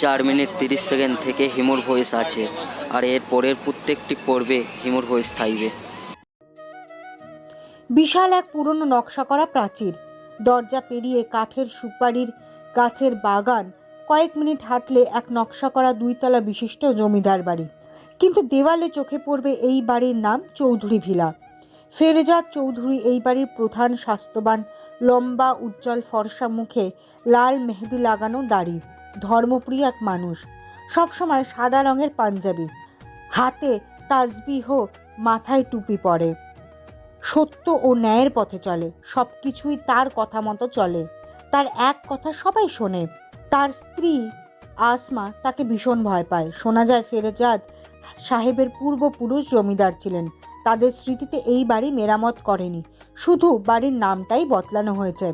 চার মিনিট তিরিশ সেকেন্ড থেকে হিমুর ভয়েস আছে, আর এর পরের প্রত্যেকটি পর্বে হিমুর ভয়েস থাকবে। বিশাল এক পুরনো নকশা করা প্রাচীর। দরজা পেরিয়ে কাঠের সুপারির গাছের বাগান, কয়েক মিনিট হাঁটলে এক নকশা করা দুইতলা বিশিষ্ট জমিদার বাড়ি। কিন্তু দেওয়ালে চোখে পড়বে এই বাড়ির নাম চৌধুরী ভিলা। ফেরজাদ চৌধুরী এই বাড়ির প্রধান স্বাস্থ্যবান, লম্বা, উজ্জ্বল ফর্সা মুখে লাল মেহেদি লাগানো দাড়ি, ধর্মপ্রিয় এক মানুষ, সবসময় সাদা রঙের পাঞ্জাবি, হাতে তাজবিহ মাথায় টুপি পরে। সত্য ও ন্যায়ের পথে চলে সব কিছুই তার কথা মতো চলে, তার এক কথা সবাই শোনে, তার স্ত্রী আসমা তাকে ভীষণ ভয় পায়। শোনা যায় ফেরজাদ সাহেবের পূর্বপুরুষ জমিদার ছিলেন তাদের স্মৃতিতে এই বাড়ি মেরামত করেনি। শুধু বাড়ির নামটাই বদলানো হয়েছে।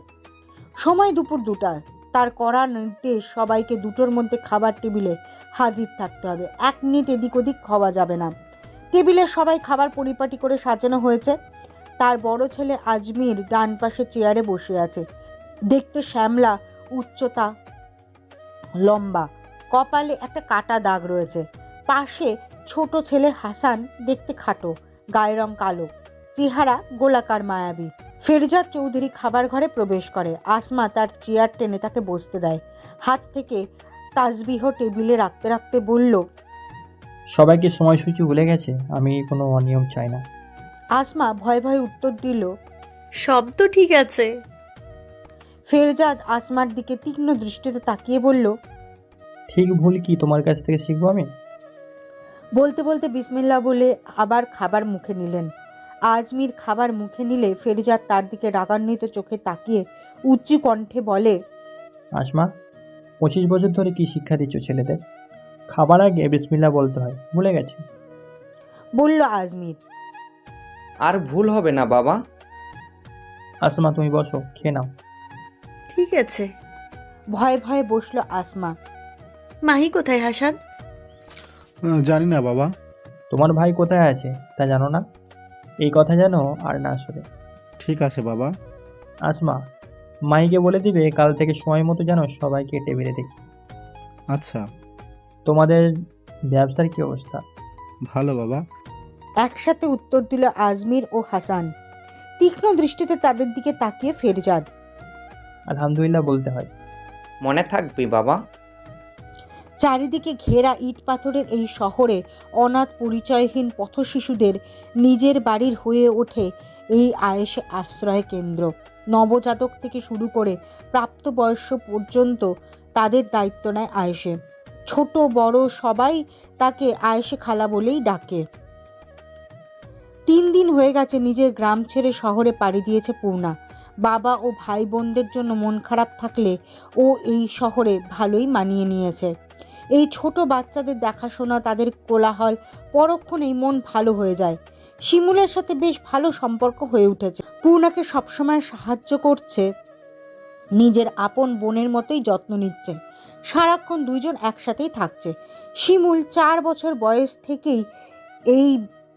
সময় দুপুর দুটা। তার করা নির্দেশ, সবাইকে দুটোর মধ্যে খাবার টেবিলে হাজির থাকতে হবে। এক মিনিট এদিক ওদিক খাওয়া যাবে না। টেবিলে সবাই খাবার পরিপাটি করে সাজানো হয়েছে। তার বড় ছেলে আজমির ডান পাশে চেয়ারে বসে আছে। দেখতে শ্যামলা, উচ্চতা লম্বা। কপালে একটা কাটা দাগ রয়েছে। পাশে ছোট ছেলে হাসান দেখতে খাটো। গায়ের রং কালো। চেহারা গোলাকার মায়াবী। ফেরজাদ চৌধুরী খাবার ঘরে প্রবেশ করে। আসমা তার চেয়ার টেনে তাকে বসতে দেয়। হাত থেকে তাজবিহ টেবিলে রাখতে রাখতে বলল সবাই কি সময়সূচি ভুলে গেছে আমি কোনো অনিয়ম চাই না। আসমা ভয় ভয়ে উত্তর দিল সব তো ঠিক আছে। ফেরজাদ আসমার দিকে তীক্ষ্ণ দৃষ্টিতে তাকিয়ে বলল ঠিক ভুল কি তোমার কাছ থেকে শিখব আমি? বলতে বলতে বিসমিল্লা বলে আবার খাবার মুখে নিলেন। আজমির খাবার মুখে নিলে ফেরজাদ তার দিকে রাগান্বিত চোখে তাকিয়ে উচ্চ কণ্ঠে বলে আসমা পঁচিশ বছর ধরে কি শিক্ষা দিচ্ছ ছেলেদের? খাবার আগে বিসমিল্লা বলতে হয় ভুলে গেছে। বলল আজমির আর ভুল হবে না বাবা। আসমা তুমি বসো খেয়ে নাও। ঠিক আছে। ভয়ে ভয়ে বসল আসমা। মাহি কোথায় হাসান? জানি না বাবা। তোমার ভাই কোথায় আছে তা জানো না? এই কথা জানো আর না শোনে। ঠিক আছে বাবা। আসমা মাইকে বলে দিবে কাল থেকে সময় মতো যেন সবাইকে টেবিলে দেখি। আচ্ছা। তোমাদের ব্যবসার কি অবস্থা? ভালো বাবা। একসাথে উত্তর দিল আজমির ও হাসান। তীক্ষ্ণ দৃষ্টিতে তাদের দিকে তাকিয়ে ফেরজাদ। আলহামদুলিল্লাহ বলতে হয়। মনে থাকবি বাবা। চারিদিকে ঘেরা ইট পাথরের এই শহরে অনাথ পরিচয়হীন পথশিশুদের নিজের বাড়ির হয়ে ওঠে এই আয়েসে আশ্রয় কেন্দ্র। নবজাতক থেকে শুরু করে প্রাপ্তবয়স্ক পর্যন্ত তাদের দায়িত্ব নেয় আয়েসে। ছোট, বড় সবাই তাকে আয়েসে খালা বলেই ডাকে। তিন দিন হয়ে গেছে নিজের গ্রাম ছেড়ে শহরে পাড়ি দিয়েছে পূর্ণা। বাবা ও ভাই বোনদের জন্য মন খারাপ থাকলে ও এই শহরে ভালোই মানিয়ে নিয়েছে। এই ছোট বাচ্চাদের দেখাশোনা, তাদের কোলাহল পরক্ষণেই মন ভালো হয়ে যায়। শিমুলের সাথে বেশ ভালো সম্পর্ক হয়ে উঠেছে। পূর্ণাকে সবসময় সাহায্য করছে, নিজের আপন বোনের মতোই যত্ন নিচ্ছে। সারাক্ষণ দুইজন একসাথেই থাকছে। শিমুল চার বছর বয়স থেকেই এই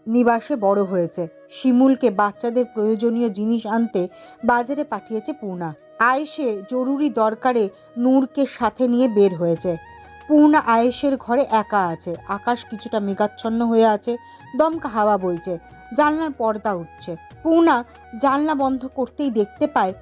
নিবাসে বড় হয়েছে। শিমুলকে বাচ্চাদের প্রয়োজনীয় জিনিস আনতে বাজারে পাঠিয়েছে পূর্ণা আয়েশে জরুরি দরকারে নূরকে সাথে নিয়ে বের হয়েছে। পূর্ণা আয়েশের ঘরে একা আছে। আকাশ কিছুটা মেঘাচ্ছন্ন হয়ে আছে, দমকা হাওয়া বইছে, জানলার পর্দা উঠছে। পূর্ণা জানলা বন্ধ করতেই দেখতে পায়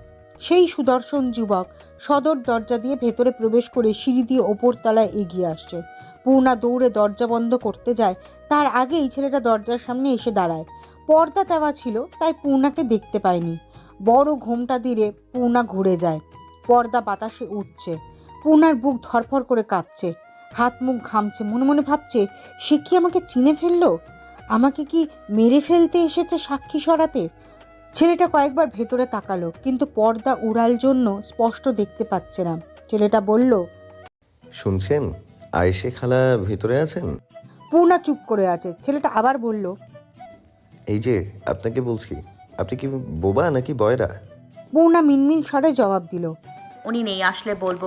সেই সুদর্শন যুবক সদর দরজা দিয়ে ভেতরে প্রবেশ করে সিঁড়ি দিয়ে ওপর তলায় এগিয়ে আসছে। পূর্ণা দৌড়ে দরজা বন্ধ করতে যায়, তার আগেই ছেলেটা দরজার সামনে এসে দাঁড়ায়। পর্দা দেওয়া ছিল, তাই পূর্ণাকে দেখতে পায়নি। বড় ঘোমটা দিয়ে পূর্ণা ঘুরে যায়। পর্দা বাতাসে উঠছে। পূর্ণার বুক ধরফর করে কাঁপছে। হাত মুখ ঘামছে। মনে মনে ভাবছে সে কি আমাকে চিনে ফেলল? আমাকে কি মেরে ফেলতে এসেছে সাক্ষী সরাতে? ছেলেটা কয়েকবার ভেতরে তাকালো কিন্তু পর্দা উড়াল জন্য স্পষ্ট দেখতে পাচ্ছে না। ছেলেটা বলল শুনছেন? আয়েশে খালা ভেতরে আছেন? পূর্ণা চুপ করে আছে। ছেলেটা আবার বলল এই যে আপনাকে বলছি আপনি কি বোবা নাকি বয়রা? পূর্ণা মিনমিন স্বরে জবাব দিল উনি নেই আসলে বলব।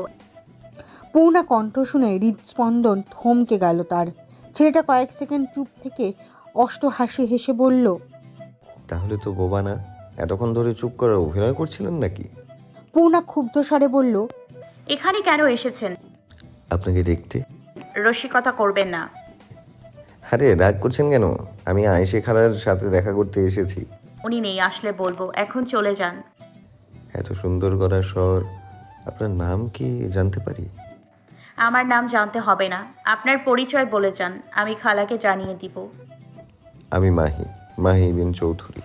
পূর্ণা কণ্ঠ শুনে হৃদস্পন্দন থমকে গেল তার। ছেলেটা কয়েক সেকেন্ড চুপ থেকে অষ্ট হাসি হেসে বলল তাহলে তো বোবা না এতক্ষণ ধরে চুপ করে অভিনয় করছিলেন নাকি? পূর্ণা ক্ষুব্ধ স্বরে বলল এখানে কেন এসেছেন? আপনাকে দেখতে। রসিকতা করবেন না। আরে রাগ করছেন কেন? আমি আয়েশে খালার সাথে দেখা করতে এসেছি। উনি নেই আসলে বলব এখন চলে যান। এত সুন্দর করার স্বর আপনার নাম কি জানতে পারি? আমার নাম জানতে হবে না। আপনার পরিচয় বলে যান আমি খালাকে জানিয়ে দিব। আমি মাহি মাহি বিন চৌধুরী।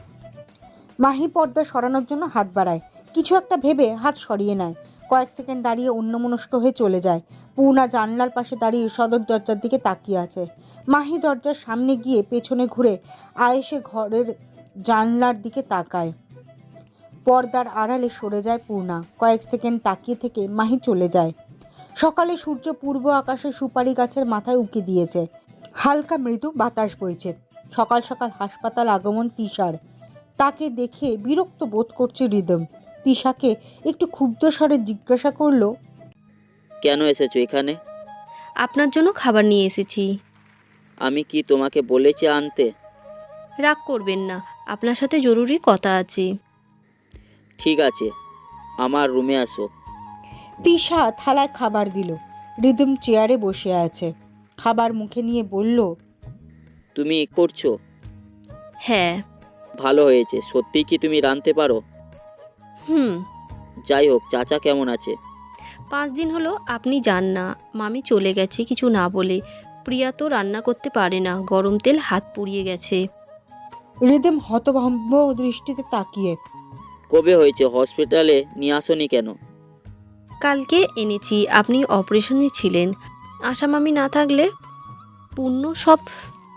মাহি পর্দা সরানোর জন্য হাত বাড়ায়। কিছু একটা ভেবে হাত সরিয়ে নেয়। কয়েক সেকেন্ড দাঁড়িয়ে অন্যমনস্ক হয়ে চলে যায়। পূর্ণা জানলার পাশে দাঁড়িয়ে সদর দরজার দিকে তাকিয়ে আছে। মাহি দরজার সামনে গিয়ে পেছনে ঘুরে আয়েসে ঘরের জানলার দিকে তাকায়। পর্দার আড়ালে সরে যায় পূর্ণা কয়েক সেকেন্ড তাকিয়ে থেকে মাহি চলে যায়। সকালে সূর্য পূর্ব আকাশে সুপারি গাছের মাথায় উকি দিয়েছে। হালকা মৃদু বাতাস বইছে। সকাল সকাল হাসপাতাল আগমন তিশার। তাকে দেখে বিরক্ত বোধ করছে রিদম তিশাকে একটু ক্ষুব্ধ স্বরে জিজ্ঞাসা করল কেন এসেছ এখানে? আপনার জন্য খাবার নিয়ে এসেছি। আমি কি তোমাকে বলেছি আনতে? রাগ করবেন না আপনার সাথে জরুরি কথা আছে। ঠিক আছে আমার রুমে আসো। তিশা থালায় খাবার দিল। রিদম চেয়ারে বসে আছে। খাবার মুখে নিয়ে বলল তুমি করছ? হ্যাঁ। ভালো হয়েছে। সত্যিই কি তুমি রাঁধতে পারো? হুম। যাই হোক চাচা কেমন আছে? পাঁচ দিন হলো আপনি যান না। মামি চলে গেছে কিছু না বলে। প্রিয়া তো রান্না করতে পারে না। গরম তেল হাত পুড়িয়ে গেছে। রিদম হতভম্ব দৃষ্টিতে তাকিয়ে। কবে হয়েছে? হসপিটালে নিয়ে আসোনি কেন? কালকে এনেছি আপনি অপারেশনে ছিলেন। আশা মামি না থাকলে পূর্ণ সব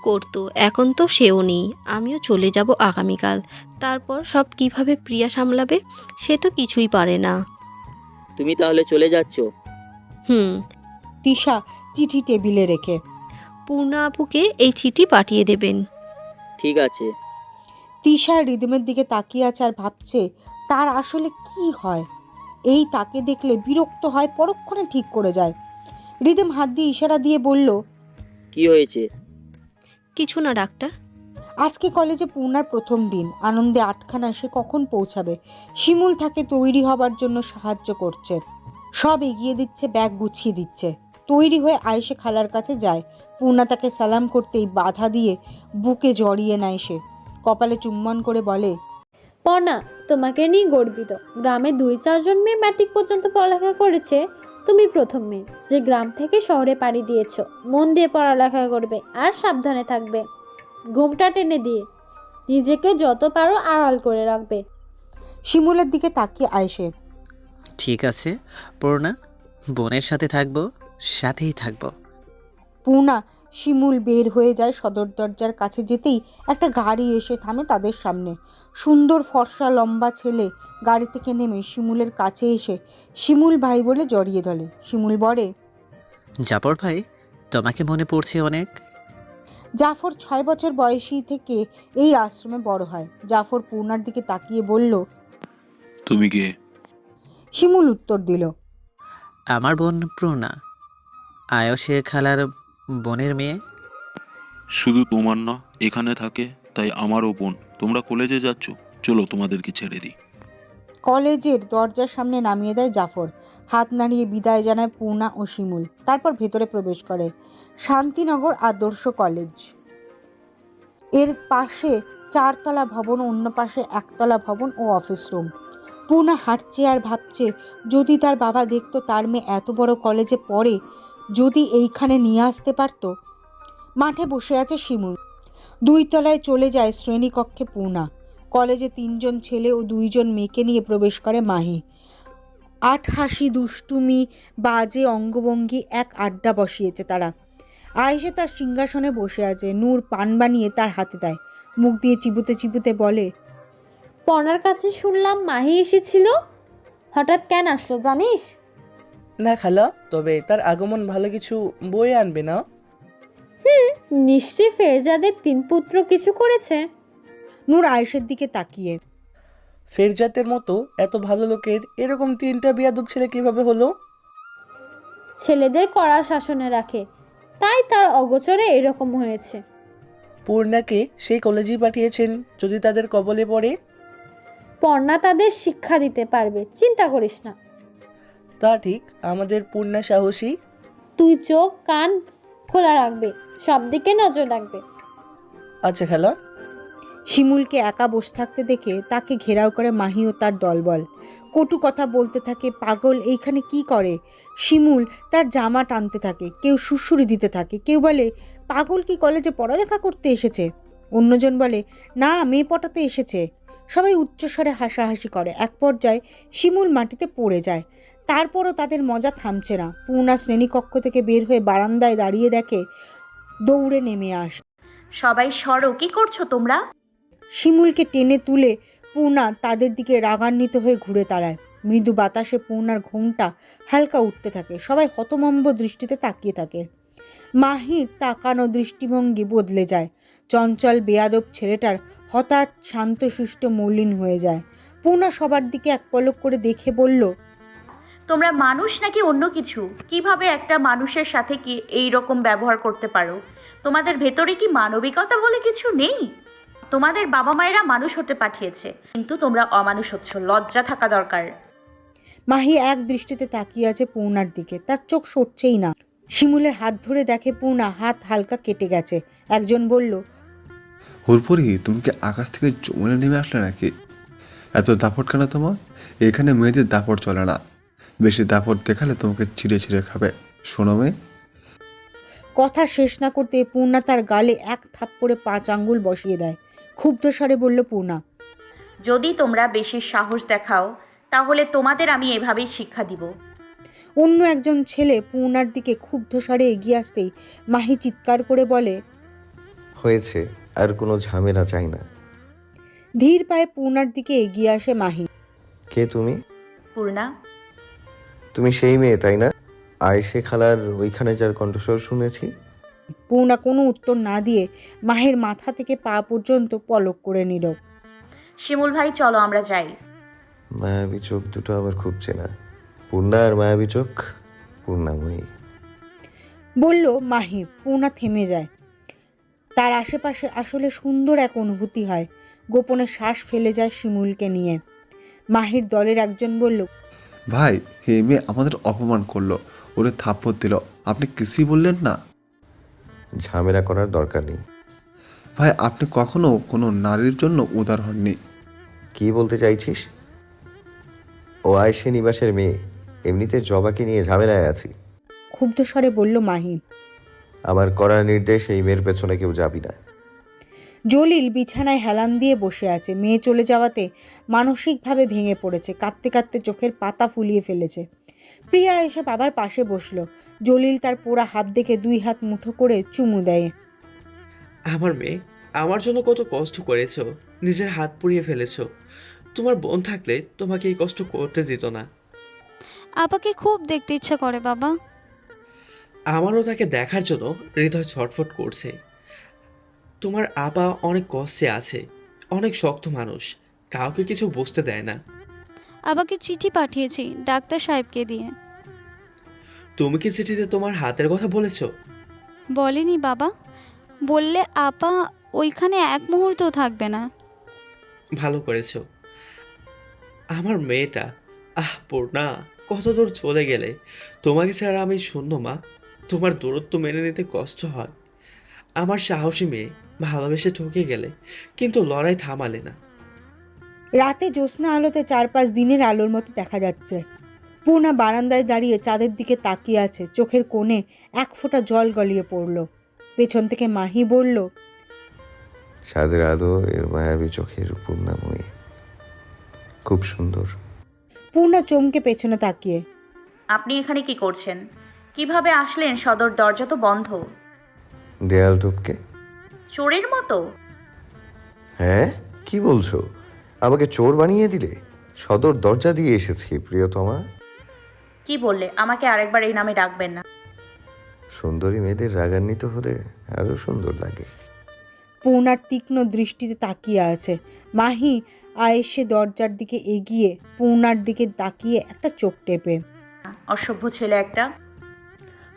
করতো এখন তো সেও নেই আমিও চলে যাব আগামীকাল। তারপর সব কীভাবে প্রিয়া সামলাবে সে তো কিছুই পারে না। তুমি তাহলে চলে যাচ্ছ? হুম। তিশা চিঠি টেবিলে রেখে। পূর্ণা আপুকে এই চিঠি পাঠিয়ে দেবেন। ঠিক আছে। তিশা রিদমের দিকে তাকিয়ে আছে আর ভাবছে তার আসলে কি হয়? এই তাকে দেখলে বিরক্ত হয় পরক্ষণে ঠিক করে যায়। রিদম হাত দিয়ে ইশারা দিয়ে বলল কি হয়েছে? কিছু না ডাক্তার। আজকে কলেজে পূর্ণার প্রথম দিন। আনন্দে আটখানা সে কখন পৌঁছাবে? শিমুল তাকে তৈরি হবার জন্য সাহায্য করছে। সব এগিয়ে দিচ্ছে ব্যাগ গুছিয়ে দিচ্ছে। তৈরি হয়ে আয়েশে খালার কাছে যায়। পূর্ণা তাকে সালাম করতেই বাধা দিয়ে বুকে জড়িয়ে নেয় সে। কপালে চুম্বন করে বলে পর্ণা তোমাকে নিয়ে গর্বিত। গ্রামে দুই চারজন মেয়ে ম্যাট্রিক পর্যন্ত পড়ালেখা করেছে। তুমি প্রথম মেয়ে। যে গ্রাম থেকে শহরে পাড়ি দিয়েছ মন দিয়ে পড়ালেখা করবে আর সাবধানে থাকবে। ঘুমটা টেনে দিয়ে। নিজেকে যত পারো আড়াল করে রাখবে। শিমুলের দিকে তাকিয়ে আয়েশে। ঠিক আছে পূর্ণা। বোনের সাথে থাকব সাথেই থাকব। পূর্ণা শিমুল বের হয়ে যায় সদর দরজার কাছে যেতেই একটা গাড়ি এসে থামে তাদের সামনে। সুন্দর ফর্সা লম্বা ছেলে গাড়ি থেকে নেমে শিমুলের কাছে এসে শিমুল ভাই বলে জড়িয়ে ধরে। শিমুল বলে জাপর ভাই তোমাকে মনে পড়ছে অনেক? জাফর ছয় বছর বয়সী থেকে এই আশ্রমে বড় হয়। জাফর পূর্ণার দিকে তাকিয়ে বলল তুমি কে? শিমুল উত্তর দিল আমার বোন পূর্ণা। আয়সের খালার বোনের মেয়ে? শুধু তোমার না এখানে থাকে তাই আমারও বোন। তোমরা কলেজে যাচ্ছ চলো তোমাদেরকে ছেড়ে দিই। কলেজের দরজার সামনে নামিয়ে দেয় জাফর। হাত নাড়িয়ে বিদায় জানায় পূর্ণা ও শিমুল। তারপর ভেতরে প্রবেশ করে। শান্তিনগর আদর্শ কলেজ। এর পাশে চারতলা ভবন অন্য পাশে একতলা ভবন ও অফিস রুম। পূর্ণা হাঁটছে আর ভাবছে যদি তার বাবা দেখতো তার মেয়ে এত বড় কলেজে পড়ে যদি এইখানে নিয়ে আসতে পারতো। মাঠে বসে আছে শিমুল। দুই তলায় চলে যায় শ্রেণীকক্ষে পূর্ণা। কলেজে তিনজন ছেলে ও দুইজন মেয়েকে নিয়ে প্রবেশ করে মাহি। আট হাসি, দুষ্টুমি, বাজে, অঙ্গভঙ্গি, এক আড্ডা বসিয়েছে তারা। আয়েশে তার সিংহাসনে বসে আছে, নূর পান বানিয়ে তার হাতে দেয়। মুখ দিয়ে চিবুতে চিবুতে বলে পর্ণার কাছে শুনলাম মাহি এসেছিল। হঠাৎ কেন আসলো জানিস? না খালা তবে তার আগমন ভালো কিছু বয়ে আনবে না। হুম নিশ্চয়ই ফেরজাদের তিন পুত্র কিছু করেছে। নূর আয়েশের দিকে তাকিয়ে। ফেরজাতের মতো এত ভালো লোকের এরকম তিনটা বিয়াদব ছেলে কীভাবে হলো? ছেলেদের কড়া শাসনে রাখে তাই তার অগোচরে এরকম হয়েছে। পূর্ণাকে সেই কলেজেই পাঠিয়েছেন যদি তাদের কবলে পড়ে? পর্ণা তাদের শিক্ষা দিতে পারবে চিন্তা করিস না। তা ঠিক আমাদের পূর্ণা সাহসী। তুই চোখ কান খোলা রাখবে সব দিকে নজর রাখবে। আচ্ছা খেলা। শিমুলকে একা বসে থাকতে দেখে তাকে ঘেরাও করে মাহি ও তার দলবল। কটু কথা বলতে থাকে পাগল এইখানে কি করে? শিমুল তার জামা টানতে থাকে কেউ সুড়সুড়ি দিতে থাকে কেউ বলে পাগল কি কলেজে পড়ালেখা করতে এসেছে? অন্যজন বলে না মেয়ে পটাতে এসেছে। সবাই উচ্চস্বরে হাসাহাসি করে এক পর্যায়ে শিমুল মাটিতে পড়ে যায়। তারপরও তাদের মজা থামছে না। পূর্ণা শ্রেণীকক্ষ থেকে বের হয়ে বারান্দায় দাঁড়িয়ে দেখে দৌড়ে নেমে আসে। সবাই সরো কি করছ তোমরা? শিমুলকে টেনে তুলে পূর্ণা তাদের দিকে রাগান্বিত হয়ে ঘুরে দাঁড়ায়। মৃদু বাতাসে পূর্ণার ঘোমটা হালকা উঠতে থাকে। সবাই হতমম্ব দৃষ্টিতে তাকিয়ে থাকে। মাহির তাকানো দৃষ্টিভঙ্গি বদলে যায়। চঞ্চল বেয়াদব ছেলেটার হঠাৎ শান্তশিষ্ট মলিন হয়ে যায়। পূর্ণা সবার দিকে এক পলক করে দেখে বলল তোমরা মানুষ নাকি অন্য কিছু? কীভাবে একটা মানুষের সাথে কি এই রকম ব্যবহার করতে পারো? তোমাদের ভেতরে কি মানবিকতা বলে কিছু নেই? তোমাদের বাবা মায়েরা মানুষ হতে পাঠিয়েছে কিন্তু তোমরা অমানুষ হচ্ছ লজ্জা থাকা দরকার। মাহি এক দৃষ্টিতে তাকিয়ে আছে পূর্ণার দিকে তার চোখ সরছেই না। শিমুলের হাত ধরে দেখে পূর্ণা হাত হালকা কেটে গেছে। একজন বলল হুরপুরি তুমি কি আকাশ থেকে জমলে নেমে আসলে নাকি? এত দাপট কেন তোমার? এখানে মেয়েদের দাপট চলে না। বেশি দাপট দেখালে তোমাকে চিড়ে চিড়ে খাবে। শোনো মেয়ে। কথা শেষ না করতে পূর্ণা তার গালে এক থাপ্পড়ে পাঁচ আঙ্গুল বসিয়ে দেয়। ক্ষুব্ধ স্বরে বলল পূর্ণা যদি তোমরা বেশি সাহস দেখাও তাহলে তোমাদের আমি এভাবেই শিক্ষা দিব। অন্য একজন ছেলে পূর্ণার দিকে ক্ষুব্ধ স্বরে এগিয়ে আসতেই মাহি চিৎকার করে বলে হয়েছে আর কোনো ঝামেলা চাই না। ধীর পায়ে পূর্ণার দিকে এগিয়ে আসে মাহি। কে তুমি? পূর্ণা তুমি সেই মেয়ে তাই না? আয়েশে খালার ওইখানে যার কণ্ঠস্বর শুনেছি। পূর্ণা কোনো উত্তর না দিয়ে মাহের মাথা থেকে পা পর্যন্ত পলক করে নিল। শিমুল ভাই চলো আমরা যাই। মায়াবী চোখ দুটো আমার খুব চেনা। পূর্ণা আর মায়াবী চোখ পূর্ণাময়ী বলল মাহি পূর্ণা থেমে যায়। তার আশেপাশে আসলে সুন্দর এক অনুভূতি হয়। গোপনে শ্বাস ফেলে যায় শিমুলকে নিয়ে। মাহির দলের একজন বলল ভাই হে মেয়ে আমাদের অপমান করল ওরে থাপ্পড় দিল আপনি কিছুই বললেন না? ঝামেলা করার দরকার নেই। ভাই আপনি কখনো কোনো নারীর জন্য উদার হননি? কি বলতে চাইছিস? ও আয়েশে নিবাসের মেয়ে এমনিতে জবাকে নিয়ে ঝামেলায় আছি। ক্ষুব্ধ স্বরে বলল মাহি। আমার করা নির্দেশ এই মেয়ের পেছনে কেউ যাবি না। জলিল বিছানায় হেলান দিয়ে বসে আছে। মেয়ে চলে যাওয়াতে মানসিকভাবে ভেঙে পড়েছে কাঁদতে কাঁদতে চোখের পাতা ফুলিয়ে ফেলেছে। প্রিয়া এসে বাবার পাশে বসল। জলিল তার পোড়া হাত দেখে দুই হাত মুঠো করে চুমু দেয়। আমার মেয়ে আমার জন্য কত কষ্ট করেছ নিজের হাত পুড়িয়ে ফেলেছো। তোমার বোন থাকলে তোমাকে এই কষ্ট করতে দিত না। আপাকে খুব দেখতে ইচ্ছা করে বাবা। আমারও তাকে দেখার জন্য হৃদয় ছটফট করছে। তোমার আপা অনেক কষ্টে আছে অনেক শক্ত মানুষ কাউকে কিছু বুঝতে দেয় না। আবাকে চিঠি পাঠিয়েছি ডাক্তার সাহেবকে দিয়ে। তুমি কি চিঠিতে তোমার হাতের কথা বলেছ? বলেনি বাবা। বললে আপা ওইখানে এক মুহূর্ত থাকবে না। ভালো করেছ। আমার মেয়েটা আহ পূর্ণা কত দূর চলে গেলে? তোমাকে ছাড়া আমি শূন্য মা। তোমার দূরত্ব মেনে নিতে কষ্ট হয়। আমার সাহসী মেয়ে ভালোবেসে ঠকে গেলে কিন্তু লড়াই থামালে না। রাতে জ্যোৎস্না আলোতে চারপাশ দিনের আলোর মতো দেখা যাচ্ছে। পূর্ণা বারান্দায় দাঁড়িয়ে চাঁদের দিকে তাকিয়ে আছে চোখের কোণে এক ফোঁটা জল গলিয়ে পড়ল। পেছন থেকে মাহি বলল ছাদের আলো এর মায়াবী চোখের পূর্ণাময়ী। খুব সুন্দর। পূর্ণা চমকে পেছনে তাকিয়ে আপনি এখানে কি করছেন? কীভাবে আসলেন? সদর দরজা তো বন্ধ। দেয়াল টপকে। চোরের মতো? হ্যাঁ? কি বলছো? আমাকে চোর বানিয়ে দিলে? সদর দরজা দিয়ে এসেছি প্রিয়তমা। কি বললে? আমাকে আরেকবার এই নামে ডাকবেন না। সুন্দরী মেয়েদের রাগান্বিত হলে আরও সুন্দর লাগে। পূর্ণার তীক্ষ্ণ দৃষ্টিতে তাকিয়ে আছে। মাহি আয়েসে দরজার দিকে এগিয়ে পূর্ণার দিকে তাকিয়ে একটা চোখ টেপে। অসভ্য ছেলে একটা।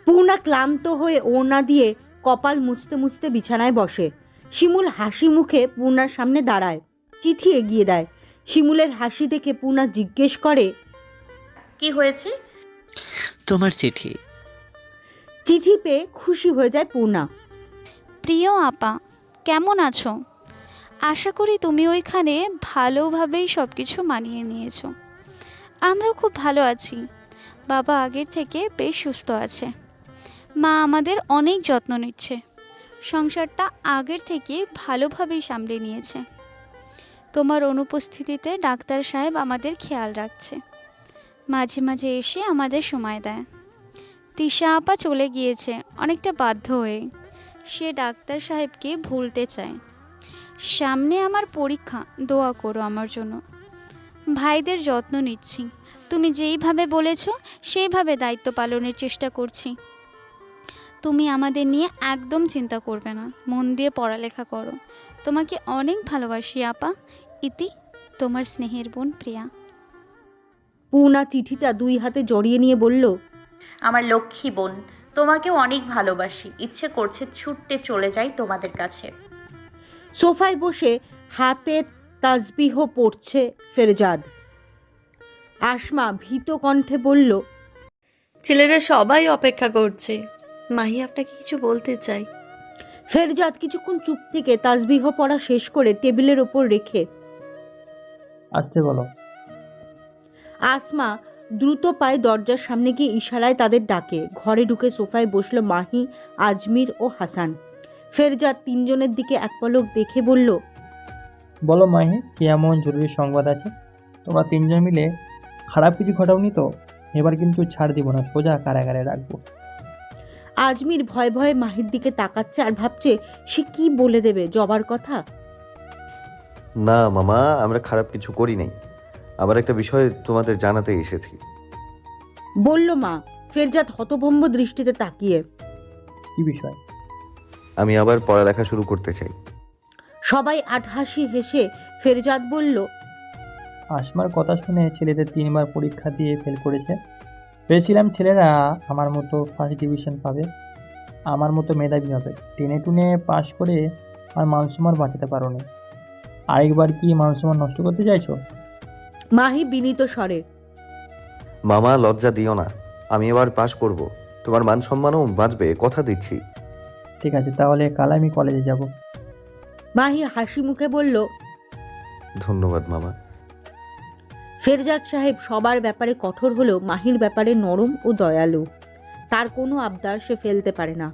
পূর্ণা ক্লান্ত হয়ে ওড়না দিয়ে কপাল মুছতে মুছতে বিছানায় বসে। শিমুল হাসি মুখে পূর্ণার সামনে দাঁড়ায়। চিঠি এগিয়ে দেয়। শিমুলের হাসি দেখে পূর্ণা জিজ্ঞেস করে কি হয়েছে? তোমার চিঠি। চিঠি পেয়ে খুশি হয়ে যায় পূর্ণা। প্রিয় আপা কেমন আছো? আশা করি তুমি ওইখানে ভালোভাবেই সব কিছু মানিয়ে নিয়েছো। আমরাও খুব ভালো আছি। বাবা আগের থেকে বেশ সুস্থ আছে। মা আমাদের অনেক যত্ন নিচ্ছে। সংসারটা আগের থেকে ভালোভাবেই সামলে নিয়েছে। তোমার অনুপস্থিতিতে ডাক্তার সাহেব আমাদের খেয়াল রাখছে। মাঝে মাঝে এসে আমাদের সময় দেয়। তিশা আপা চলে গিয়েছে, অনেকটা বাধ্য হয়ে। সে ডাক্তার সাহেবকে ভুলতে চায়। সামনে আমার পরীক্ষা, দোয়া করো আমার জন্য। ভাইদের যত্ন নিচ্ছি। তুমি যেইভাবে বলেছ, সেইভাবে দায়িত্ব পালনের চেষ্টা করছি। তুমি আমাদের নিয়ে একদম চিন্তা করবে না। মন দিয়ে পড়ালেখা করো। তোমাকে অনেক ভালোবাসি আপা। ইতি তোমার স্নেহের বোন প্রিয়া। পূর্ণা চিঠিটা দুই হাতে জড়িয়ে নিয়ে বলল আমার লক্ষ্মী বোন তোমাকেও অনেক ভালোবাসি। ইচ্ছে করছে ছুটতে চলে যাই তোমাদের কাছে। সোফায় বসে হাতে তাজবিহ পড়ছে ফেরজাদ। আসমা ভীত কণ্ঠে বলল ছেলেরা সবাই অপেক্ষা করছে। মাহি আপনাকে কিছু বলতে চাই। ফেরজাদ কিছুক্ষণ চুপ থেকে তাজবিহ পড়া শেষ করে টেবিলের ওপর রেখে আসতে বলো। আসমা দ্রুত পায়ে দরজার সামনে গিয়ে ইশারায় তাদের ডাকে। ঘরে ঢুকে সোফায় বসল মাহি আজমির ও হাসান। ফেরজাদ তিনজনের দিকে এক পলক দেখে বলল বলো মাহি কি এমন জরুরি সংবাদ আছে? তোমরা তিনজন মিলে খারাপ কিছু ঘটাওনি তো? এবার কিন্তু ছাড় দিব না সোজা কারাগারে রাখব। আজমির ভয়ে ভয়ে মাহির দিকে তাকাচ্ছে আর ভাবছে সে কি বলে দেবে? জবার কথা? না মামা আমরা খারাপ কিছু করি নাই। আবার একটা বিষয় তোমাদের জানাতে এসেছি। বলল মা ফেরজাদ হতভম্ব দৃষ্টিতে তাকিয়ে। কি বিষয়? আমি আবার পড়ালেখা শুরু করতে চাই। সবাই আটহাসি হেসে ফেরজাদ বলল আসমার কথা শুনে ছেলেদের তিনবার পরীক্ষা দিয়ে ফেল করেছে। ভেবেছিলাম ছেলেরা আমার মতো ফার্স্ট ডিভিশন পাবে আমার মতো মেধাবী হবে। টেনে টুনে পাশ করে আর মানসম্মান বাঁচাতে পারো নি আরেকবার কি মানসম্মান নষ্ট করতে চাইছো? মাহি বিনীত স্বরে। মামা লজ্জা দিও না। আমি এবার পাশ করব। তোমার মান সম্মানও বাঁচবে কথা দিচ্ছি। ঠিক আছে তাহলে কাল আমি কলেজে যাব। মাহি হাসি মুখে বলল ধন্যবাদ মামা। ফেরজাদ সাহেব সবার ব্যাপারে কঠোর হলেও মাহির ব্যাপারে নরম ও দয়ালু। তার কোনো আবদার সে ফেলতে পারে না।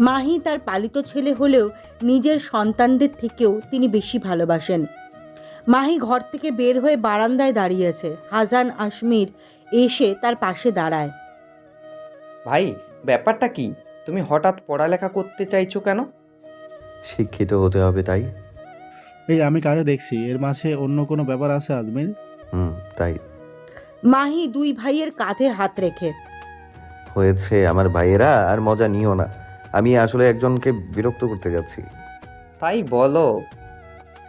মাহি তার পালিত ছেলে হলেও নিজের সন্তানদের থেকেও তিনি বেশি ভালোবাসেন। মাহি ঘর থেকে বের হয়ে বারান্দায় দাঁড়িয়েছে। হাজান আশমির এসে তার পাশে দাঁড়ায়। ভাই ব্যাপারটা কি? তুমি হঠাৎ পড়ালেখা করতে চাইছো কেন? শিক্ষিত হতে হবে তাই। এই আমি কারে দেখছি? এর মাঝে অন্য কোনো ব্যাপার আছে আজমির? হুম তাই। মাহি দুই ভাইয়ের কাঁধে হাত রেখে। হয়েছে আমার ভাইয়েরা আর মজা নিও না। আমি আসলে একজনকে বিরক্ত করতে যাচ্ছি। তাই বলো।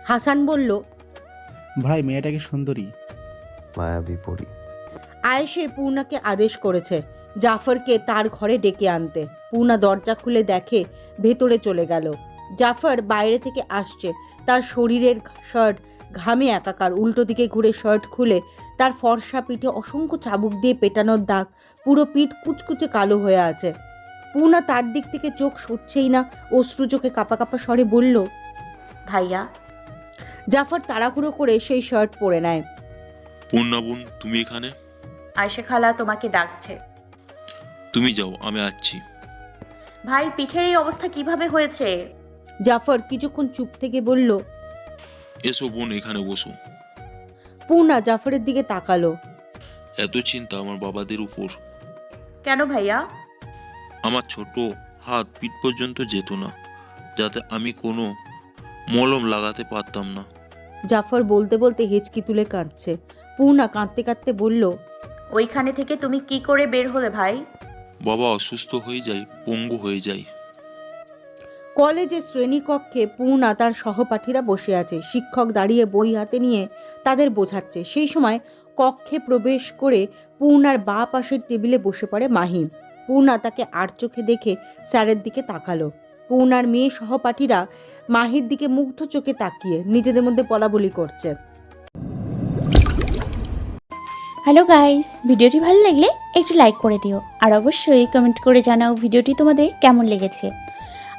হাসান বলল ভাই মেয়েটাকে সুন্দরী? মায়াবী পড়ি আয়েশে পূর্ণাকে আদেশ করেছে জাফরকে তার ঘরে ডেকে আনতে। পূর্ণা দরজা খুলে দেখে ভেতরে চলে গেল। জাফর বাইরে থেকে আসছে তার শরীরের শার্ট ঘামে একাকার উল্টো দিকে ঘুরে শার্ট খুলে তার ফর্সা পিঠে অসংখ্য চাবুক দিয়ে পেটানোর দাগ পুরো পিঠ কুচকুচে কালো হয়ে আছে। পূর্ণা তার দিক থেকে চোখ সরছেই না অশ্রু চোখে কাপা কাপা স্বরে বলল ভাইয়া। জাফর তাড়াহুড়ো করে সেই শার্ট পরে নেয়। পূর্ণা বোন তুমি এখানে? আয়সা খালা তোমাকে ডাকছে। তুমি যাও আমি আসছি। ভাই পিঠের এই অবস্থা কীভাবে হয়েছে? জাফর কিছুক্ষণ চুপ থেকে বলল এসো বোন এখানে বসো। পূর্ণা জাফরের দিকে তাকালো। এত চিন্তা আমার বাবাদের উপর। কেন ভাইয়া? আমার ছোট হাত পিঠ পর্যন্ত যেত না যাতে আমি কোনো মলম লাগাতে পারতাম না। জাফর বলতে বলতে হেঁচকি তুলে কাঁদছে। পূর্ণা কাঁদতে কাঁদতে বলল ওইখানে থেকে তুমি কি করে বের হলে ভাই? বাবা অসুস্থ হয়ে যায় পঙ্গু হয়ে যায়। কলেজে শ্রেণীকক্ষে পূর্ণা তার সহপাঠীরা বসে আছে। শিক্ষক দাঁড়িয়ে বই হাতে নিয়ে তাদের বোঝাচ্ছে। সেই সময় কক্ষে প্রবেশ করে পূর্ণার বা পাশের টেবিলে বসে পড়ে মাহি। পূর্ণা তাকে আর চোখে দেখে স্যারের দিকে তাকালো। পূর্ণার মেয়ে সহপাঠীরা মাহির দিকে মুগ্ধ চোখে তাকিয়ে নিজেদের মধ্যে বলাবলি করছে। হ্যালো গাইস ভিডিওটি ভালো লাগলে একটু লাইক করে দিও। আর অবশ্যই কমেন্ট করে জানাও ভিডিওটি তোমাদের কেমন লেগেছে।